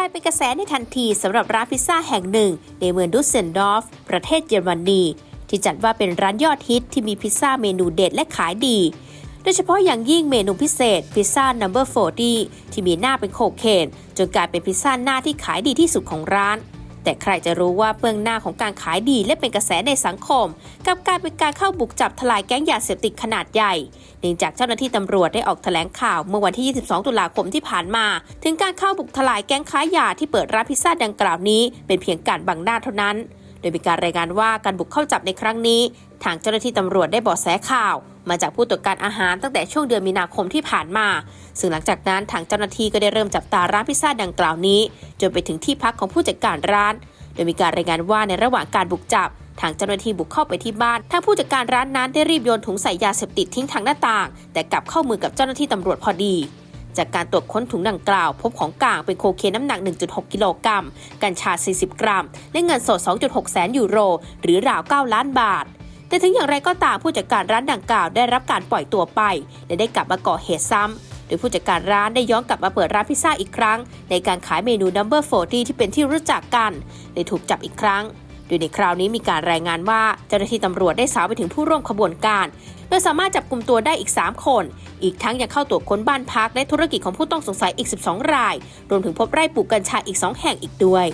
ลายเป็นกระแสในทันทีสำหรับร้านพิซซ่าแห่งหนึ่ง ในเมืองดุสเซนดอร์ฟประเทศเยอรมนีที่จัดว่าเป็นร้านยอดฮิตที่มีพิซซ่าเมนูเด็ดและขายดี โดยเฉพาะอย่างยิ่งเมนูพิเศษพิซซ่า number 40ที่มีหน้าเป็นโคเคนจนกลายเป็นพิซซ่าหน้าที่ขายดีที่สุดของร้าน แต่ใครจะรู้ว่าเบื้องหน้าของการขายดีและเป็นกระแสในสังคม กับกายเป็นการเข้าบุกจับทลายแก๊งยาเสพติดขนาดใหญ่เนื่องจากเจ้าหน้าที่ตำรวจได้ออกแถลงข่าวเมื่อวันที่ 22 ตุลาคมที่ผ่านมา ถึงการเข้าบุกทลายแก๊งค้ายาที่เปิดร้านพิซซ่าดังกล่าวนี้ เป็นเพียงการบังหน้าเท่านั้น โดยมีการรายงานว่าการบุกเข้าจับในครั้งนี้ ทางเจ้าหน้าที่ตำรวจได้บาะแสข่าว มาจากผู้ตรวจการอาหารตั้งแต่ช่วงเดือนมีนาคมที่ผ่านมา ซึ่งหลังจากนั้นทางเจ้าหน้าที่ก็ได้เริ่มจับตาร้านพิซซ่าดังกล่าวนี้ จนไปถึงที่พักของผู้จัดการร้าน โดยมีการรายงานว่าในระหว่างการบุกจับทางเจ้าหน้าที่บุกเข้าไปที่บ้าน ทางผู้จัดการร้านนั้นได้รีบโยนถุงใส่ยาเสพติดทิ้งทางหน้าต่าง แต่กลับเข้ามือกับเจ้าหน้าที่ตำรวจพอดี จากการตรวจค้นถุงดังกล่าว พบของกลางเป็นโคเคนน้ำหนัก 1.6 กิโลกรัม กัญชา 40 กรัม และเงินสด 2.6 แสนยูโร หรือราว 9 ล้านบาท แต่ถึงอย่างไรก็ตามผู้จัดการร้านดังกล่าวได้รับการปล่อยตัวไป และได้กลับมาก่อเหตุซ้ำโดยผู้จัดการร้านได้ย้อนกลับมาเปิดร้านพิซซ่าอีกครั้ง ในการขายเมนู Number 40 ที่เป็นที่รู้จักกันได้ถูกจับอีกครั้ง โดยในคราวนี้มีการรายงานว่าเจ้าหน้าที่ตำรวจได้สาวไปถึงผู้ร่วมขบวนการโดยสามารถจับกลุ่มตัวได้อีก 3 คน อีกทั้งยังเข้าตรวจค้นบ้านพักและธุรกิจของผู้ต้องสงสัยอีก 12 ราย รวมถึงพบไร่ปลูกกัญชาอีก 2 แห่งอีกด้วย